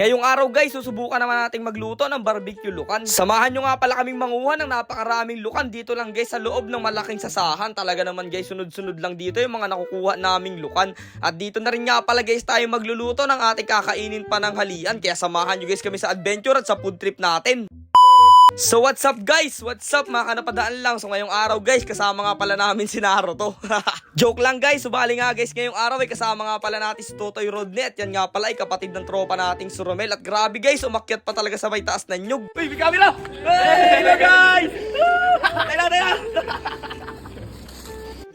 Ngayong araw guys, susubukan naman nating magluto ng barbecue lukan. Samahan nyo nga pala kaming manguha ng napakaraming lukan dito lang guys sa loob ng malaking sasahan. Talaga naman guys, sunod-sunod lang dito yung mga nakukuha naming lukan. At dito na rin nga pala guys tayo magluluto ng ating kakainin pananghalian. Kaya samahan nyo guys kami sa adventure at sa food trip natin. So what's up guys? What's up mga kanapadaan lang? So ngayong araw guys, kasama nga pala namin si Naruto. Joke lang guys, subali nga guys ngayong araw ay kasama nga pala natin si Totoy Rodney at yan nga pala ay kapatid ng tropa nating si Romel. At grabe guys, umakyat pa talaga sa may taas na nyug. Uy, may camera! Hey, hello guys! Tara, tara!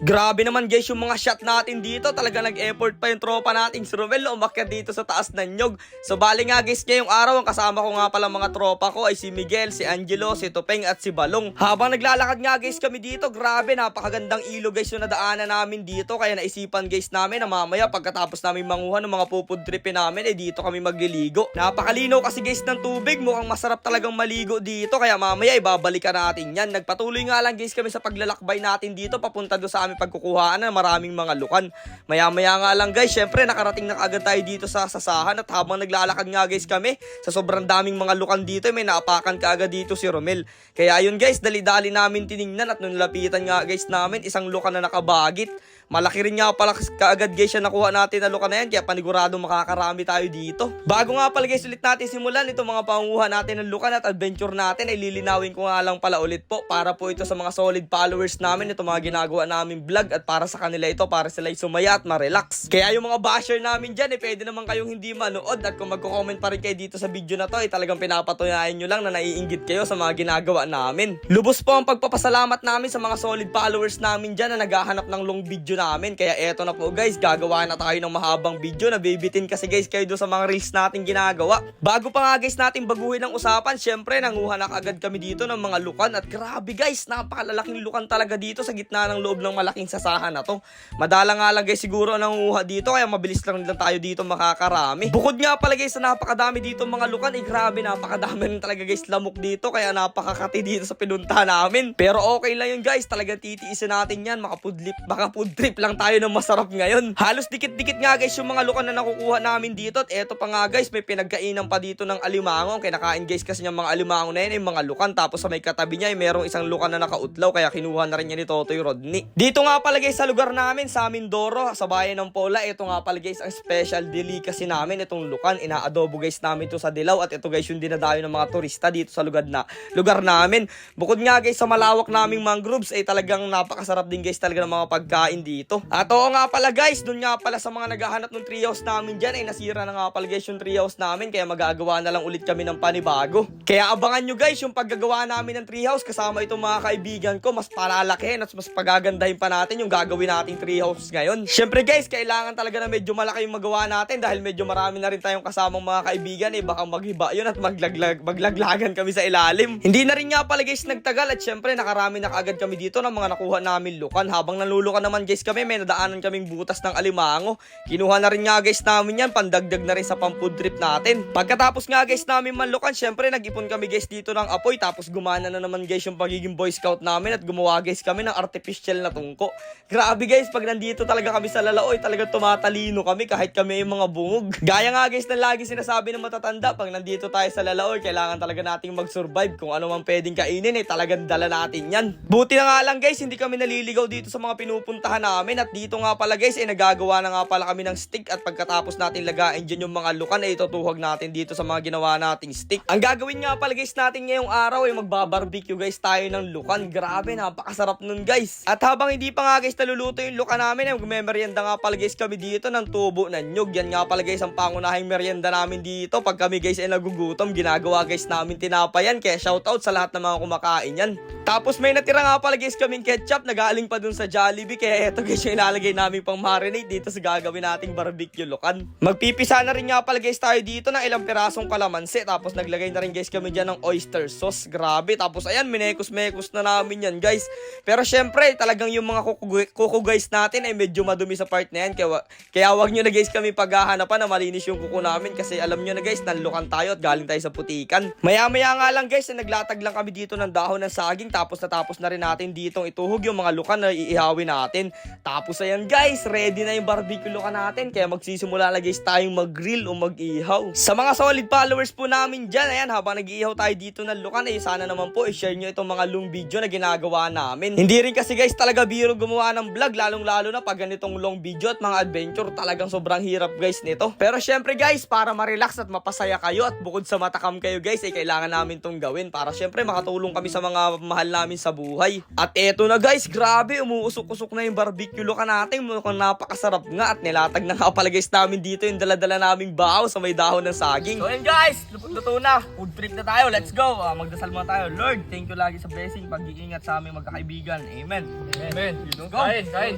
Grabe naman guys yung mga shot natin dito. Talaga nag-effort pa yung tropa nating si Romel na umakyat dito sa taas ng nyog. So bali nga guys ngayong araw ang kasama ko nga pala mga tropa ko ay si Miguel, si Angelo, si Topeng at si Balong. Habang naglalakad nga guys kami dito, grabe napakagandang ilog guys yung nadaanan namin dito. Kaya naisipan guys namin na mamaya pagkatapos namin manguha ng mga pupud tripin namin eh dito kami magliligo. Napakalinaw kasi guys ng tubig. Mukhang masarap talagang maligo dito. Kaya mamaya ibabalikan natin yan. Nagpatuloy nga lang guys kami sa paglalakbay natin dito papunta doon sa aming pagkukuhaan ng maraming mga lukan. Maya-maya nga lang guys, syempre nakarating na agad tayo dito sa sasahan at habang naglalakad nga guys kami, sa sobrang daming mga lukan dito, may naapakan ka agad dito si Romel. Kaya ayun guys, dali-dali namin tiningnan at nung lapitan nga guys namin, isang lukan na nakabagit. Malaki rin nga pala kaagad guys siya nakuha natin na luka na yan kaya panigurado makakarami tayo dito. Bago nga pala guys ulit natin simulan itong mga panguha natin ng lukan at adventure natin ay lilinawin ko nga lang pala ulit po para po ito sa mga solid followers namin itong mga ginagawa namin vlog at para sa kanila ito para sila ay sumaya at ma-relax. Kaya yung mga basher namin dyan eh pwede naman kayong hindi manood at kung magko-comment pa rin kayo dito sa video na to ay talagang pinapatunayan nyo lang na naiinggit kayo sa mga ginagawa namin. Lubos po ang pagpapasalamat namin sa mga solid followers namin dyan na naghahanap ng long video namin. Kaya eto na po guys, gagawa na tayo ng mahabang video na bibitin kasi guys kayo doon sa mga reels natin ginagawa. Bago pa nga guys natin baguhin ang usapan, syempre nanguha na agad kami dito ng mga lukan at grabe guys, napakalalaking lukan talaga dito sa gitna ng loob ng malaking sasahan na to. Madala nga lang guys siguro ang nanguha dito kaya mabilis lang lang tayo dito makakarami. Bukod nga pala guys sa napakadami dito mga lukan, eh grabe napakadami rin talaga guys lamok dito kaya napakakati dito sa pinunta namin. Pero okay lang yun guys, talagang titiisin natin yan, makapudlip, makapud trip lang tayo ng masarap ngayon. Halos dikit-dikit nga guys yung mga lukan na nakukuha namin dito at eto pa nga guys, may pinagkainan pa dito ng alimango. Kinakain guys kasi yung mga alimango na yun, yung mga lukan. Tapos sa may katabi niya, ay merong isang lukan na nakautlaw kaya kinuha na rin niya ni Totoy Rodney. Dito nga pala guys sa lugar namin, sa Mindoro, sa bayan ng Pola, ito nga pala guys ang special delicacy namin, itong lukan. Inaadobo guys namin to sa dilaw at ito guys yung dinadayo ng mga turista dito sa lugar na lugar namin. Bukod nga guys sa malawak naming mangroves ay talagang napakasarap din guys talaga ng mga pagkain dito. At oo nga pala guys, dun nga pala sa mga naghahanap ng treehouse namin dyan ay nasira na nga pala guys yung treehouse namin kaya magagawa na lang ulit kami ng panibago. Kaya abangan nyo guys yung paggagawa namin ng treehouse kasama itong mga kaibigan ko mas palalakihin at mas pagagandahin pa natin yung gagawin nating treehouse ngayon. Syempre guys, kailangan talaga na medyo malaki yung magawa natin dahil medyo marami na rin tayong kasamang mga kaibigan eh baka maghiba yun at maglaglag, maglaglagan kami sa ilalim. Hindi na rin nga pala guys nagtagal at syempre nakarami na kaagad kami dito ng mga nakuha namin lukan. Habang nanlulukan naman guys kami may nadaanan kaming butas ng alimango. Kinuha na rin nga guys namin yan pandagdag na rin sa pampud trip natin. Pagkatapos nga guys namin manlukan syempre nag-ipon kami guys dito ng apoy tapos gumana na naman guys yung pagiging boy scout namin at gumawa guys kami ng artificial na tungko. Grabe guys pag nandito talaga kami sa lalaoy talaga tumatalino kami kahit kami yung mga bungog. Gaya nga guys na lagi sinasabi ng matatanda pag nandito tayo sa lalaoy kailangan talaga nating mag-survive kung ano man pwedeng kainin eh talagang dala natin yan. Buti na nga lang guys hindi kami naliligaw dito sa mga pinupuntahan namin at dito nga pala guys eh nagagawa na nga pala kami ng stick at pagkatapos natin lagain dyan yung mga lukan ay itutuhag natin dito sa mga ginawa nating stick. Ang gagawin nga pala guys natin ngayong araw ay magbabarbecue guys tayo ng lukan. Grabe napakasarap nun guys. At habang hindi pa nga guys naluluto yung lukan namin ay magmemeryenda nga pala guys kami dito ng tubo ng nyug. Yan nga pala guys ang pangunahing merienda namin dito. Pag kami guys ay nagugutom ginagawa guys namin tinapayan kaya shoutout sa lahat ng mga kumakain yan. Tapos may natira nga pala guys kaming ketchup na galing pa dun sa Jollibee kaya eto guys yung ilalagay namin pang marinate dito sa gagawin nating barbecue lukan. Magpipisa na rin nga pala guys tayo dito ng ilang pirasong kalamansi tapos naglagay na rin guys kami dyan ng oyster sauce. Grabe. Tapos ayan minekos-mekos na namin yan guys. Pero syempre talagang yung mga kuku guys natin ay medyo madumi sa part na yan kaya, kaya wag nyo na guys kami paghahanapan na malinis yung kuko namin kasi alam nyo na guys nanlukan tayo at galing tayo sa putikan. Maya-maya nga lang guys na naglatag lang kami dito ng dahon ng saging tapos natapos na rin natin ditong ituhog yung mga lukan na iihawin natin. Tapos ayan guys, ready na yung barbecue luka natin. Kaya magsisimula na guys tayong mag-grill o mag-ihaw. Sa mga solid followers po namin dyan, ayan, habang nag-iihaw tayo dito ng lukan, eh, sana naman po i-share nyo itong mga long video na ginagawa namin. Hindi rin kasi guys talaga biro gumawa ng vlog, lalong-lalo na pag ganitong long video at mga adventure, talagang sobrang hirap guys nito. Pero syempre guys, para ma-relax at mapasaya kayo at bukod sa matakam kayo guys, ay kailangan namin tong gawin para syempre makatulong kami sa mga mahal namin sa buhay. At eto na guys, grabe, umuusok-usok na yung barbecue luka natin. Mukhang napakasarap nga at nilatag na nga pala guys namin dito yung daladala naming bahaw sa may dahon ng saging. So yun guys, luto na. Food trip na tayo. Let's go. Ah, magdasal muna tayo. Lord, thank you lagi sa blessing, pag-iingat sa aming magkakaibigan. Amen. Amen. Go. Kain, kain.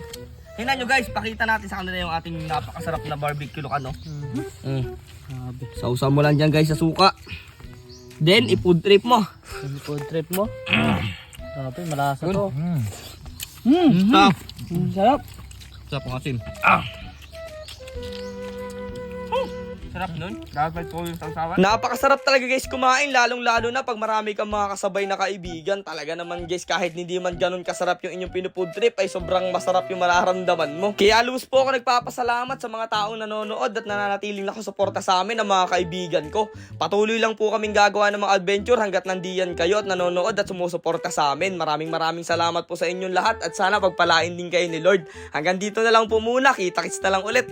Tingnan nyo guys, pakita natin sa kanila yung ating napakasarap na barbecue luka, no? Mm. Sausaw mo lang dyan guys sa suka. Then, i-food trip mo. Yung food trip mo. Grabe, malasa to. Mm. Sarap. Sarap. Sarap ang asin. Ah. Sarap nun. Dapat po yung sausawan. Napakasarap talaga guys kumain. Lalong lalo na pag marami kang mga kasabay na kaibigan. Talaga naman guys kahit hindi man ganun kasarap yung inyong pinufood trip ay sobrang masarap yung mararamdaman mo. Kaya lubos po ako nagpapasalamat sa mga taong nanonood at nananatiling nakasuporta sa amin ng mga kaibigan ko. Patuloy lang po kaming gagawa ng mga adventure hanggat nandiyan kayo at nanonood at sumusuporta sa amin. Maraming maraming salamat po sa inyong lahat at sana pagpalain din kayo ni Lord. Hanggang dito na lang po muna. Kita-kits na lang ulit.